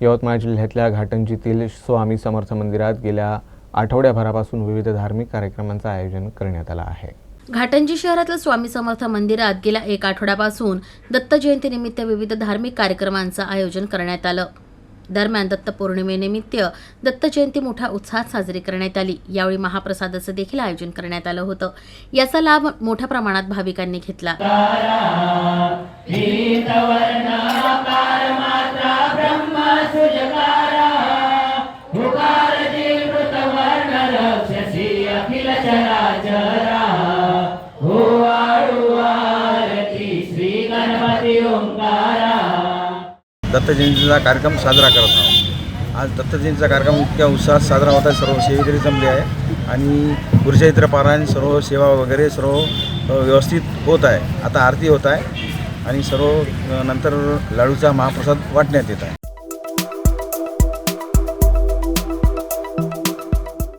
यवतमाळ जिल्ह्यातल्या घाटंजीतील स्वामी समर्थ मंदिरात गेल्या आठवड्याभरापासून विविध धार्मिक कार्यक्रमांचं आयोजन करण्यात आलं आहे. घाटंजी शहरातील स्वामी समर्थ मंदिरात गेल्या एक आठवड्यापासून दत्त जयंतीनिमित्त विविध धार्मिक कार्यक्रमांचं आयोजन करण्यात आलं. दरम्यान दत्त पौर्णिमेनिमित्त दत्त जयंती मोठ्या उत्साहात साजरी करण्यात आली. यावेळी महाप्रसादाचं देखील आयोजन करण्यात आलं होतं. याचा लाभ मोठ्या प्रमाणात भाविकांनी घेतला. दत्त जयंतीचा कार्यक्रम साजरा करत आहोत. आज दत्त जयंतीचा कार्यक्रम इतक्या उत्साहात साजरा होत आहे. सर्व सेवेकरी जमले आहे. आणि गुरुचरित्र पारायण सर्व सेवा वगैरे सर्व व्यवस्थित होत आहे. आता आरती होत आहे. आणि सर्व नंतर लाडूचा महाप्रसाद वाटण्यात येत आहे.